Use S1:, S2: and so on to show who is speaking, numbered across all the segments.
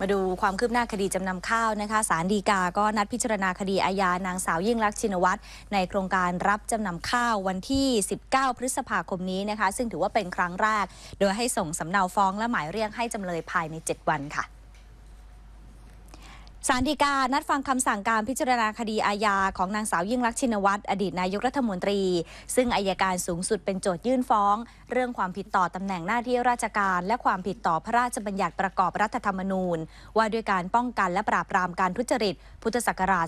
S1: มาดูความคืบหน้าคดีจำนำข้าวนะคะสารดีกาก็นัดพิจารณาคดีอาญานางสาวยิ่งลักษณ์ชินวัตรในโครงการรับจำนำข้าววันที่ 19 พฤษภาคมนี้นะคะ ซึ่งถือว่าเป็นครั้งแรก โดยให้ส่งสำเนาฟ้องและหมายเรียกให้จำเลยภายใน 7 วันค่ะ ศาลฎีกา นัดฟังคำสั่งการพิจารณาคดีอาญาของนางสาวยิ่งลักชินวัตรอดีตนายกรัฐมนตรี ซึ่งอายการสูงสุดเป็นโจทยื่นฟ้อง เรื่องความผิดต่อตำแหน่งหน้าที่ราชการ และความผิดต่อพระราชบัญญัติประกอบรัฐธรรมนูญ ว่าด้วยการป้องกันและปราบปรามการทุจริต พุทธศักราช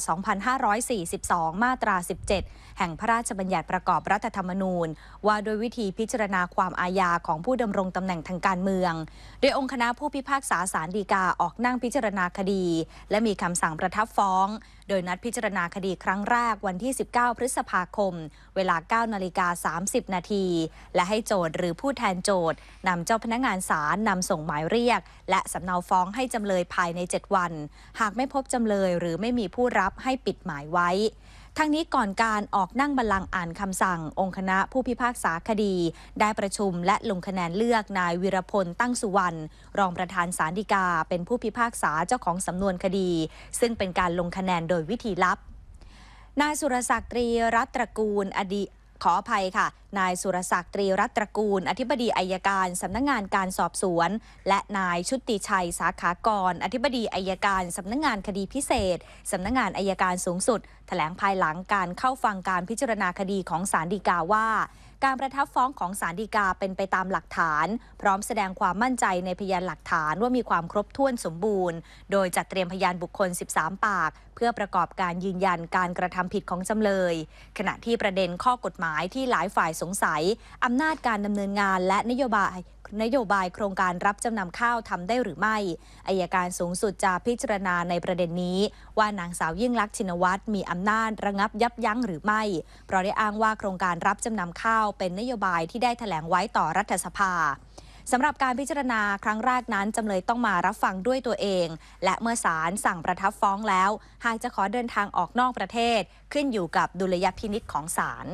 S1: 2542 มาตรา 17 แห่งพระราชบัญญัติประกอบรัฐธรรมนูญ ว่าโดยวิธีพิจารณาความอาญาของผู้ดำรงตำแหน่งทางการเมือง โดยองค์คณะผู้พิพากษาศาลฎีกาออกนั่งพิจารณาคดี และมีคำสั่งประทับฟ้อง โดยนัดพิจารณาคดีครั้งแรกวันที่ 19 พฤษภาคม เวลา 9 นาฬิกา 30 นาที และให้โจทย์หรือผู้แทนโจทย์นำเจ้าพนักงานศาลนำส่งหมายเรียก และสำเนาฟ้องให้จำเลยภายใน 7 วัน หากไม่พบจำเลยหรือไม่มีผู้รับให้ปิดหมายไว้ ทั้งนี้ก่อนการออกนั่งบัลลังก์อ่านคำสั่ง องค์คณะผู้พิพากษาคดี ได้ประชุมและลงคะแนนเลือกนายวิรพลตั้งสุวรรณรองประธานศาลฎีกา เป็นผู้พิพากษาเจ้าของสำนวนคดี ซึ่งเป็นการลงคะแนนโดยวิธีลับนายสุรศักดิ์ตรีรัตตระกูลอดีต ขออภัยค่ะ นายสุรศักดิ์ตรีรัตตรกูล อธิบดีอายการสำนักงงานการสอบสวน และนายชุติชัยสาขากร อธิบดีอายการสำนักงงานคดีพิเศษสำนักงงานอายการสูงสุด แถลงภายหลังการเข้าฟังการพิจารณาคดีของศาลฎีกาว่า การประทับฟ้องของศาลฎีกาเป็นไปตามหลักฐาน พร้อมแสดงความมั่นใจในพยานหลักฐานว่ามีความครบถ้วนสมบูรณ์ โดยจัดเตรียมพยานบุคคล 13 ปาก เพื่อประกอบการยืนยันการกระทำผิดของจำเลย ขณะที่ประเด็นข้อกฎหมายที่หลายฝ่ายสงสัยอำนาจการดำเนินงานและนโยบาย นโยบายโครงการรับจำนำข้าวทำได้หรือไม่อายการสูงสุดจะพิจารณาในประเด็นนี้ ว่านางสาวยิ่งลักษณ์ชินวัตรมีอำนาจระงับยับยั้งหรือไม่ เพราะได้อ้างว่าโครงการรับจำนำข้าวเป็นนโยบายที่ได้แถลงไว้ต่อรัฐสภาสำหรับการพิจารณาครั้งแรกนั้น จำเลยต้องมารับฟังด้วยตัวเอง และเมื่อศาลสั่งประทับฟ้องแล้ว หากจะขอเดินทางออกนอกประเทศ ขึ้นอยู่กับดุลยพินิษของศาล